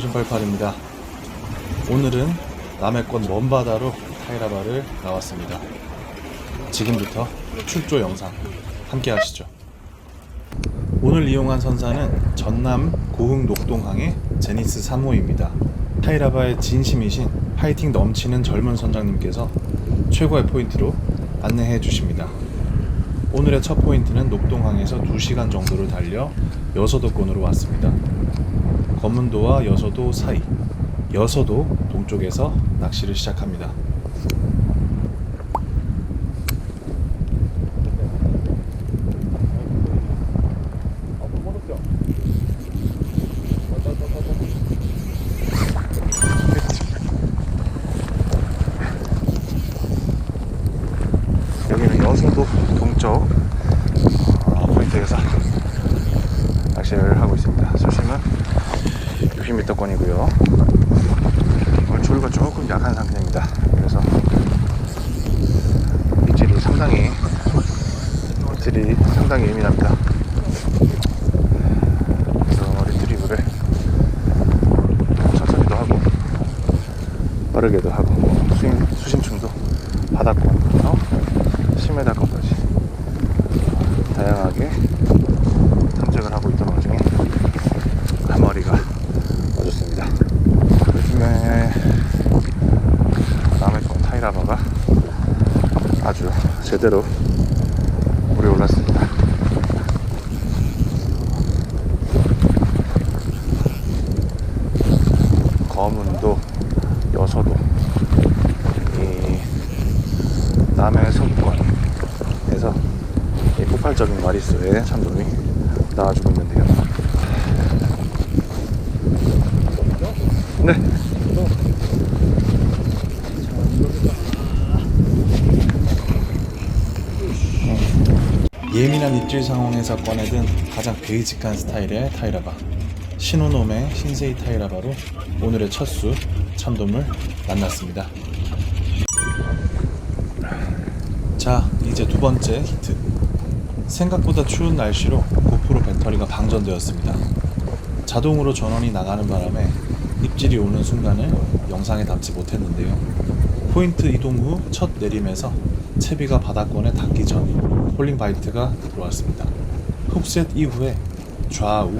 거신팔팔입니다. 오늘은 남해권 먼바다로 타이라바를 나왔습니다. 지금부터 출조 영상 함께 하시죠. 오늘 이용한 선사는 전남 고흥 녹동항의 제니스 3호입니다. 타이라바의 진심이신 파이팅 넘치는 젊은 선장님께서 최고의 포인트로 안내해 주십니다. 오늘의 첫 포인트는 녹동항에서 2시간 정도를 달려 여서도권으로 왔습니다. 검문도와 여서도 사이, 여서도 동쪽에서 낚시를 시작합니다. 여기는 여서도 동쪽 어, 포인트에서 낚시를 하고 있습니다. 수심은 60m권이고요. 오늘 조류가 조금 약한 상태입니다. 그래서 입질이 상당히 입질이 상당히 예민합니다. 그래서 리트리브를 천천히도 하고 빠르게도 하고 수심, 수심층도 바닥권부터 10m권까지 다양하게 탐색을 하고 있던 와중에 한 마리가 와줬습니다. 요즘에 타이라바가 아주 제대로 물에 올랐습니다. 검은도, 여서도, 이 남해 서부권에서 이 폭발적인 마리수의 참돔이 나와주고 있는데요. 네. 예민한 입질 상황에서 꺼내든 가장 베이직한 스타일의 타이라바 신호놈의 신세이 타이라바로 오늘의 첫 수 참돔을 만났습니다. 자, 이제 두 번째 히트. 생각보다 추운 날씨로 고프로 배터리가 방전되었습니다. 자동으로 전원이 나가는 바람에 입질이 오는 순간을 영상에 담지 못했는데요. 포인트 이동 후 첫 내림에서 채비가 바닥권에 닿기 전 홀링 바이트가 들어왔습니다. 훅셋 이후에 좌우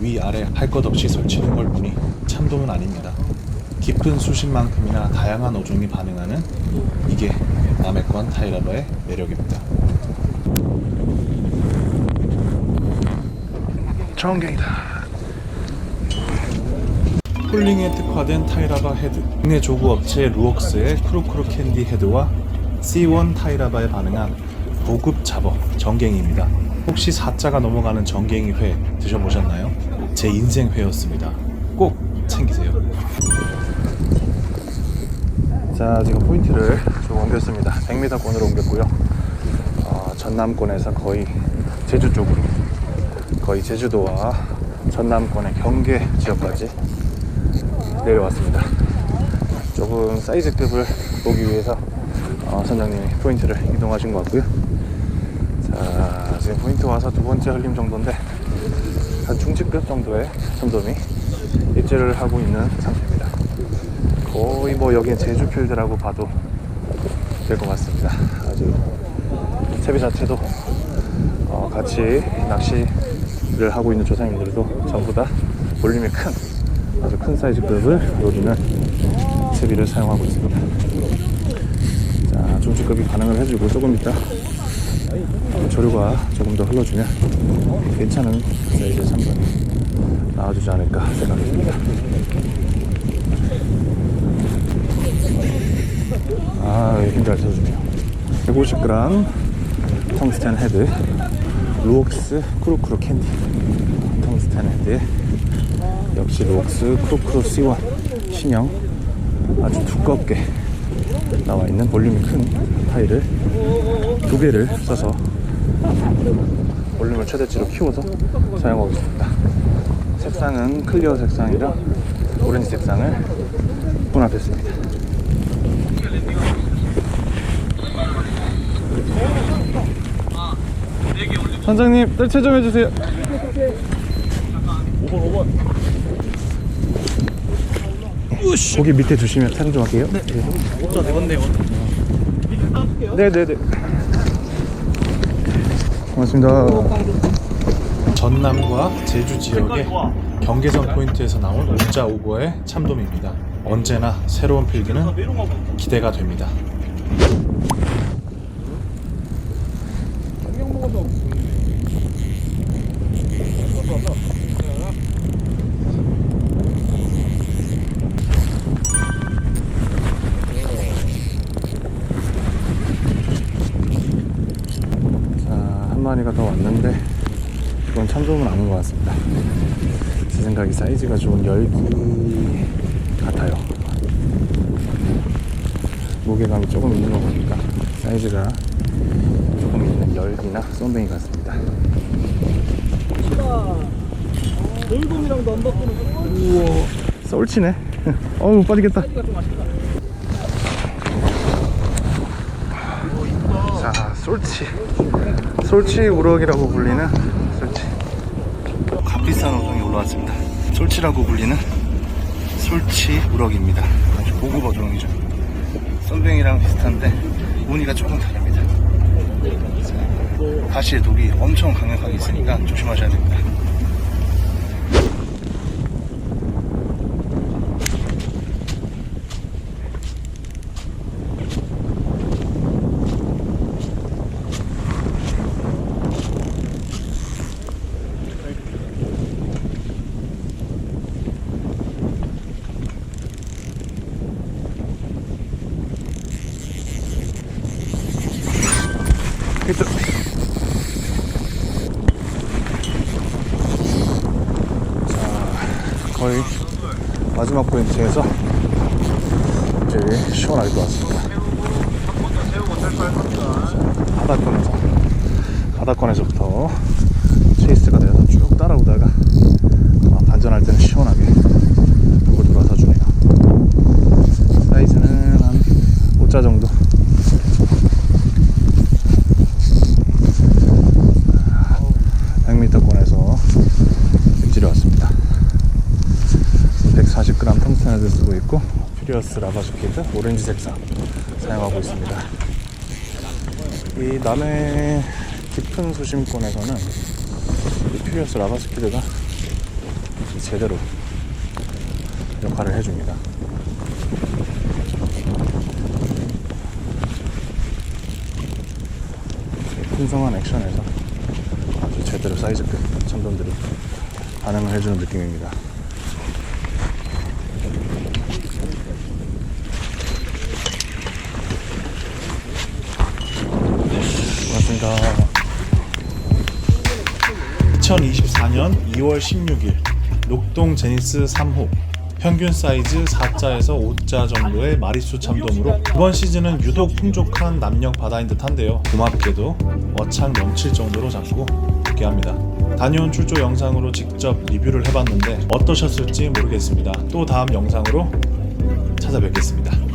위아래 할 것 없이 설치는 걸 보니 참돔은 아닙니다. 깊은 수심만큼이나 다양한 어종이 반응하는 이게 남해권 타이라바의 매력입니다. 정경이다. 폴링에 특화된 타이라바 헤드, 국내 조구 업체 루옥스의 크로크로 캔디 헤드와 C1 타이라바에 반응한 고급 잡어 정갱이입니다. 혹시 4자가 넘어가는 정갱이 회 드셔보셨나요? 제 인생 회였습니다. 꼭 챙기세요. 자 지금 포인트를 좀 옮겼습니다 100m권으로 옮겼고요 어, 전남권에서 거의 제주 쪽으로 거의 제주도와 전남권의 경계 지역까지 내려왔습니다 조금 사이즈 급을 보기 위해서 어, 선장님이 포인트를 이동하신 것 같고요 자 지금 포인트 와서 두 번째 흘림 정도인데 한 중치급 정도의 참돔이 입질을 하고 있는 상태입니다 거의 뭐 여기는 제주 필드라고 봐도 될 것 같습니다. 아주 채비 자체도 어, 같이 낚시를 하고 있는 조상님들도 전부 다 볼륨이 큰 아주 큰 사이즈급을 노리는 채비를 사용하고 있습니다. 자, 중치급이 반응을 해주고 조금 있다 조류가 조금 더 흘러주면 괜찮은 사이즈의 참돔이 나와주지 않을까 생각이 듭니다. 아, 힘잘 써주네요. 150g 텅스텐 헤드, 루옥스 크루크루 캔디. 텅스텐 헤드, 역시 루옥스 크루크루 C1 신형 아주 두껍게 나와 있는 볼륨이 큰 타일을 두 개를 써서 볼륨을 최대치로 키워서 사용하고 있습니다. 색상은 클리어 색상이라 오렌지 색상을 혼합했습니다. 선장님 뜰채 좀 해주세요 5번 5번 고기 밑에 주시면 촬영 좀 할게요. 네. 자, 네 건데요. 네 네 네. 고맙습니다. 전남과 제주 지역의 경계선 포인트에서 나온 우자 우거의 참돔입니다. 언제나 새로운 필기는 기대가 됩니다. 자, 한 마리가 더 왔는데 이건 참돔은 아닌 것 같습니다. 제 생각에 사이즈가 좋은 열기 같아요. 무게감이 조금 있는 거 보니까 사이즈가 조금 있는 열기나 쏨뱅이 같습니다. 돌돔이랑도 안 바꾸는 우와, 썰치네. 어우, 빠지겠다. 자, 솔치. 솔치 우럭이라고 불리는 솔치. 값비싼 어종이 올라왔습니다. 솔치라고 불리는 솔치 우럭입니다. 아주 고급 어종이죠. 썬뱅이랑 비슷한데 무늬가 조금 다릅니다. 자, 가시의 독이 엄청 강력하게 있으니까 조심하셔야 됩니다. 히트. 자, 거의 마지막 포인트에서 이제 시원하게 또 왔습니다. 자, 바닷권에서 바닷권에서부터 체이스가 되어서 쭉 따라오다가 아, 반전할 때는 시원하게 물고 들어와서 주네요. 사이즈는 한 5자 정도. 100m권에서 입질이 왔습니다. 140g 텅스텐을 쓰고 있고 퓨리어스 라바 주키드 오렌지 색상 사용하고 있습니다. 이 남해 깊은 수심권에서는 이 퓨리어스 라바주키드가 제대로 역할을 해줍니다. 풍성한 액션에서 아주 제대로 사이즈급 참돔들이 반응을 해주는 느낌입니다. 고맙습니다. 2024년 2월 16일 녹동 제니스 3호 평균 사이즈 4자에서 5자 정도의 마리수 참돔으로 이번 시즌은 유독 풍족한 남녘 바다인 듯한데요. 고맙게도 어창 넘칠 정도로 잡고 복귀합니다. 다녀온 출조 영상으로 직접 리뷰를 해봤는데 어떠셨을지 모르겠습니다. 또 다음 영상으로 찾아뵙겠습니다.